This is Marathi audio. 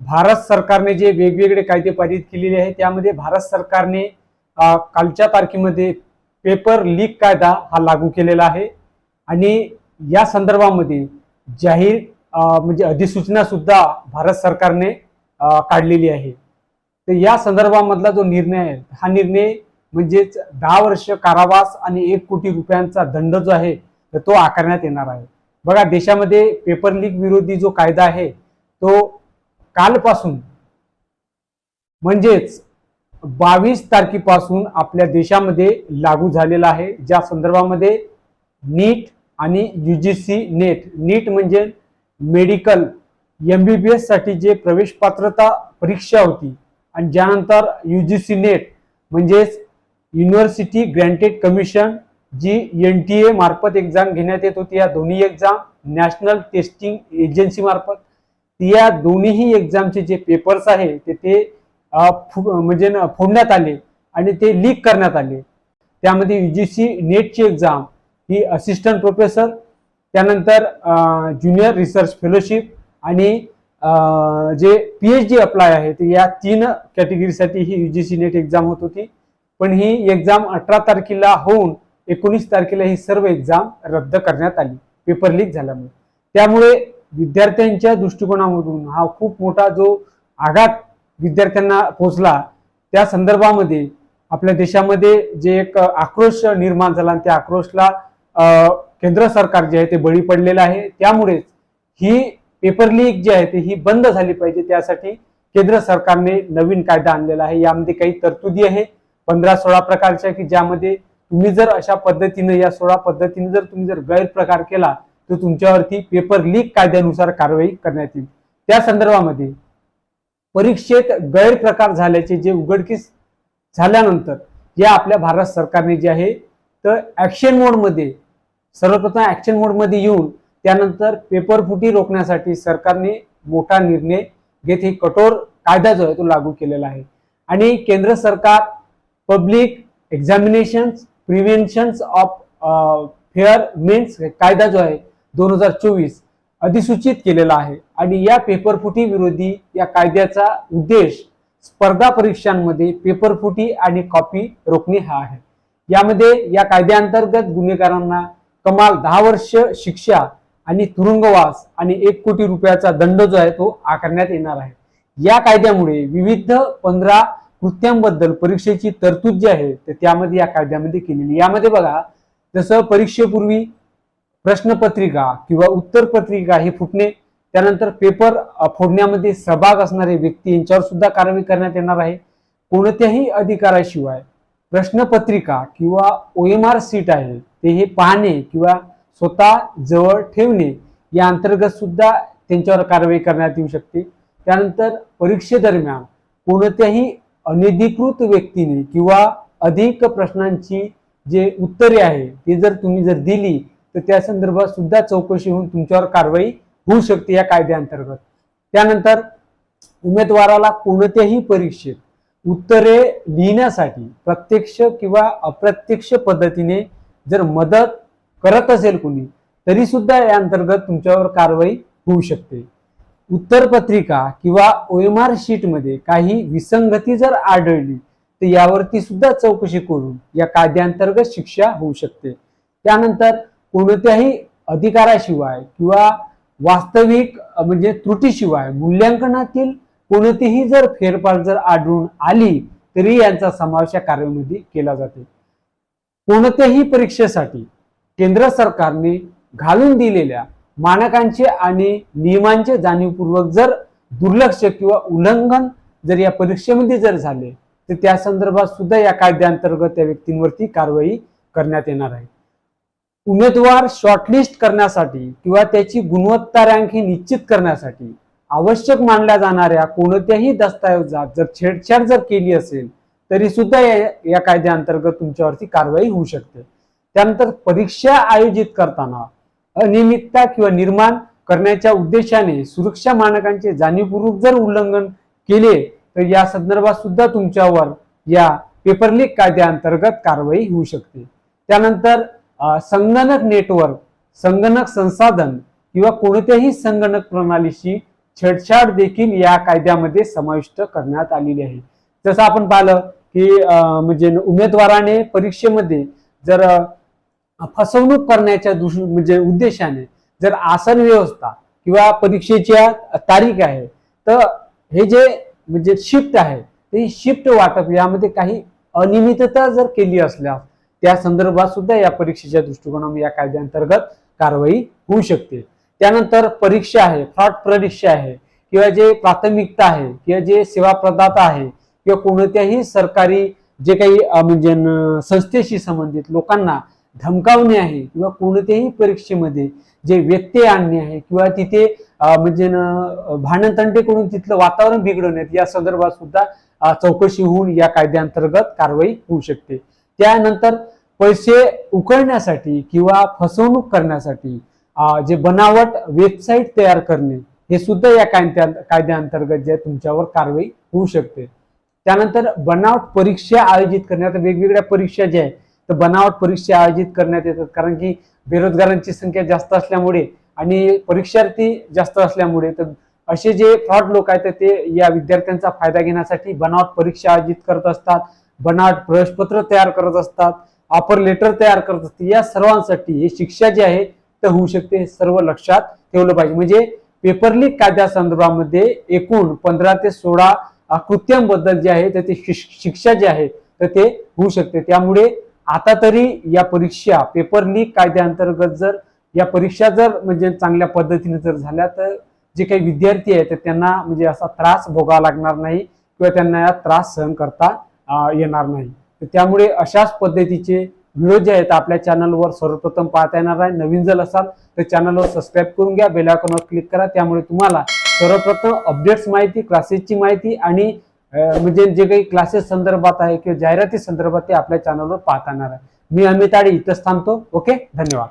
भारत सरकारने जे वेगवेगळे कायदे पारित केलेले आहेत त्यामध्ये भारत सरकारने कालच्या तारखेमध्ये पेपर लीक कायदा हा लागू केलेला आहे. आणि या संदर्भामध्ये जाहीर म्हणजे अधिसूचना सुद्धा भारत सरकारने काढलेली आहे. तर या संदर्भामधला जो निर्णय आहे हा निर्णय म्हणजेच दहा वर्ष कारावास आणि एक कोटी रुपयांचा दंड जो आहे तर तो आकारण्यात येणार आहे. बघा देशामध्ये पेपर लीक विरोधी जो कायदा आहे तो कालपासून. म्हणजेच बावीस तारखेपासून आपल्या देशामध्ये लागू झालेला आहे. ज्या संदर्भामध्ये नीट आणि युजीसी नेट नीट म्हणजे मेडिकल एम बी बी एससाठी जे प्रवेश पात्रता परीक्षा होती आणि ज्यानंतर यू जी सी नेट म्हणजेच university granted commission G N T A मार्फत एक्झाम घेण्यात येत होती. या दोन्ही एक्झाम नॅशनल टेस्टिंग एजन्सी मार्फत. या दोन्हीही एक्झामचे जे पेपर्स आहे ते ते म्हणजे फोडण्यात आले आणि ते लीक करण्यात आले. त्यामध्ये युजीसी नेटची एक्झाम ही असिस्टंट प्रोफेसर त्यानंतर ज्युनियर रिसर्च फेलोशिप आणि J P H D apply आहे ते या तीन कॅटेगरीसाठी ही युजीसी नेट एक्झाम होत होती. पण ही एक्झाम अठरा तारखेला होऊन एकोणीस तारखेला ही सर्व एक्झाम रद्द करण्यात आली. पेपर लीक झाल्यामुळे. त्यामुळे विद्यार्थ्यांच्या दृष्टिकोनामधून हा खूप मोठा जो आघात विद्यार्थ्यांना पोहोचला त्या संदर्भामध्ये आपल्या देशामध्ये जे एक आक्रोश निर्माण झाला आणि त्या आक्रोशला केंद्र सरकार जे आहे ते बळी पडलेलं आहे. त्यामुळेच ही पेपर लीक जी आहे ती ही बंद झाली पाहिजे. त्यासाठी केंद्र सरकारने नवीन कायदा आणलेला आहे. यामध्ये काही तरतुदी आहे. पंधरा सोळा प्रकारच्या की ज्यामध्ये तुम्ही जर अशा पद्धतीने या सोळा पद्धतीने जर तुम्ही जर गैरप्रकार केला तर तुमच्यावरती पेपर लीक कायद्यानुसार कारवाई करण्यात येईल. त्या संदर्भामध्ये परीक्षेत गैरप्रकार झाल्याचे जे उघडकीस झाल्यानंतर या आपल्या भारत सरकारने जे आहे तर ऍक्शन मोडमध्ये सर्वप्रथम ऍक्शन मोडमध्ये येऊन त्यानंतर पेपर फुटी रोखण्यासाठी सरकारने मोठा निर्णय घेत ही कठोर कायदा जो आहे तो लागू केलेला आहे. आणि केंद्र सरकार public examinations preventions of fair means कायदा जो आहे दोन हजार चोवीस अधिसूचित केलेला आहे. आणि या पेपरफुटी विरोधी या कायद्याचा उद्देश स्पर्धा परीक्षांमध्ये पेपरफुटी आणि कॉपी रोखणे हा आहे. यामध्ये या कायद्याअंतर्गत गुन्हेगारांना कमाल दहा वर्ष शिक्षा आणि तुरुंगवास आणि एक कोटी रुपयाचा दंड जो आहे तो आकारण्यात येणार आहे. या कायद्यामुळे विविध पंधरा कृत्यांबद्दल परीक्षेची तरतूद जी आहे तर त्यामध्ये या कायद्यामध्ये केलेली यामध्ये बघा जसं परीक्षेपूर्वी प्रश्नपत्रिका किंवा उत्तरपत्रिका हे फुटणे त्यानंतर पेपर फोडण्यामध्ये सहभाग असणारे व्यक्ती यांच्यावर सुद्धा कारवाई करण्यात येणार आहे. कोणत्याही अधिकाराशिवाय प्रश्नपत्रिका किंवा ओ एम आर सीट आहे ते हे पाहणे किंवा स्वतः जवळ ठेवणे या अंतर्गत सुद्धा त्यांच्यावर कारवाई करण्यात येऊ शकते. त्यानंतर परीक्षेदरम्यान कोणत्याही अनधिकृत व्यक्तीने किंवा अधिक प्रश्नांची जे उत्तरे आहे ते जर तुम्ही जर दिली तर त्या संदर्भात सुद्धा चौकशी होऊन तुमच्यावर कारवाई होऊ शकते या कायद्याअंतर्गत. त्यानंतर उमेदवाराला कोणत्याही परीक्षेत उत्तरे लिहिण्यासाठी प्रत्यक्ष किंवा अप्रत्यक्ष पद्धतीने जर मदत करत असेल कोणी तरी सुद्धा या अंतर्गत तुमच्यावर कारवाई होऊ शकते. उत्तरपत्रिका किंवा ओ एम आर शीटमध्ये काही विसंगती जर आढळली तर यावरती सुद्धा चौकशी करून या कायद्याअंतर्गत शिक्षा होऊ शकते. त्यानंतर कोणत्याही अधिकाराशिवाय किंवा वास्तविक म्हणजे त्रुटीशिवाय मूल्यांकनातील कोणतीही जर फेरफार जर आढळून आली तरी यांचा समावेश या कार्यामध्ये केला जाते. कोणत्याही परीक्षेसाठी केंद्र सरकारने घालून दिलेल्या मानकांचे आणि नियमांचे जाणीवपूर्वक जर दुर्लक्ष किंवा उल्लंघन जर या परीक्षेमध्ये जर झाले तर त्या संदर्भात सुद्धा या कायद्याअंतर्गत त्या व्यक्तींवरती कारवाई करण्यात येणार आहे. उमेदवार शॉर्टलिस्ट करण्यासाठी किंवा त्याची गुणवत्ता रँक ही निश्चित करण्यासाठी आवश्यक मानल्या जाणाऱ्या कोणत्याही दस्तऐवजात जर छेडछाड जर केली असेल तरी सुद्धा या या कायद्याअंतर्गत तुमच्यावरती कारवाई होऊ शकते. त्यानंतर परीक्षा आयोजित करताना अनियमितता किंवा निर्माण करण्याच्या उद्देशाने सुरक्षा मानकांचे जाणीवपूर्वक जर उल्लंघन केले तर या संदर्भात सुद्धा तुमच्यावर या पेपर लीक कायद्याअंतर्गत कारवाई होऊ शकते. त्यानंतर संगणक नेटवर्क संगणक संसाधन किंवा कोणत्याही संगणक प्रणालीशी छेडछाड देखील या कायद्यामध्ये समाविष्ट करण्यात आलेली आहे. जसं आपण पाहिलं की म्हणजे उमेदवाराने परीक्षेमध्ये जर फसवणूक करण्याच्या दुष म्हणजे उद्देशाने जर आसन व्यवस्था किंवा परीक्षेच्या तारीख आहे तर हे जे म्हणजे शिफ्ट आहे ते शिफ्ट वाटप यामध्ये काही अनियमितता जर केली असल्यास त्या संदर्भात सुद्धा या परीक्षेच्या दृष्टिकोनाने या कायद्याअंतर्गत कारवाई होऊ शकते. त्यानंतर परीक्षा आहे फ्रॉड परीक्षा आहे किंवा जे प्राथमिकता आहे किंवा जे सेवा प्रदाता आहे किंवा कोणत्याही सरकारी जे काही म्हणजे संस्थेशी संबंधित लोकांना धमकावणे आहे किंवा कोणत्याही परीक्षेमध्ये जे व्यत्यय आणणे आहे किंवा तिथे म्हणजे भांडणतंटेकडून भांडणतंटे करून तिथलं वातावरण बिघडवण्यात या संदर्भात सुद्धा चौकशी होऊन या कायद्याअंतर्गत कारवाई होऊ शकते. त्यानंतर पैसे उकळण्यासाठी किंवा फसवणूक करण्यासाठी जे बनावट वेबसाईट तयार करणे हे सुद्धा या कायद्या कायद्याअंतर्गत जे तुमच्यावर कारवाई होऊ शकते. त्यानंतर बनावट परीक्षा आयोजित करण्यात वेगवेगळ्या परीक्षा ज्या आहेत तर बनावट परीक्षा आयोजित करण्यात येतात. कारण की बेरोजगारांची संख्या जास्त असल्यामुळे आणि परीक्षार्थी जास्त असल्यामुळे तर असे जे फ्रॉड लोक आहेत ते या विद्यार्थ्यांचा फायदा घेण्यासाठी बनावट परीक्षा आयोजित करत असतात. बनाट प्रवेशपत्र तयार करत असतात ऑफर लेटर तयार करत असते या सर्वांसाठी ही शिक्षा जी आहे तर होऊ शकते. हे सर्व लक्षात ठेवलं पाहिजे. म्हणजे पेपर लीक कायद्या संदर्भामध्ये एकूण पंधरा ते सोळा कृत्यांबद्दल जे आहे तर ते शिक्षा जी आहे तर ते होऊ शकते. त्यामुळे आता तरी या परीक्षा पेपर लीक कायद्याअंतर्गत जर या परीक्षा जर म्हणजे चांगल्या पद्धतीने जर झाल्या तर जे काही विद्यार्थी आहेत तर त्यांना म्हणजे असा त्रास भोगावा लागणार नाही किंवा त्यांना या त्रास सहन करता येणार नाही. तर त्यामुळे अशाच पद्धतीचे व्हिडिओ जे आहेत आपल्या चॅनलवर सर्वप्रथम पाहता येणार आहे. नवीन जर असाल तर चॅनलवर सबस्क्राईब करून घ्या बेल आयकॉनवर क्लिक करा. त्यामुळे तुम्हाला सर्वप्रथम अपडेट्स माहिती क्लासेसची माहिती आणि म्हणजे जे काही क्लासेस संदर्भात आहे किंवा जाहिराती संदर्भात ते आपल्या चॅनलवर पाहता येणार आहे. मी अमित इथंच थांबतो. ओके? धन्यवाद.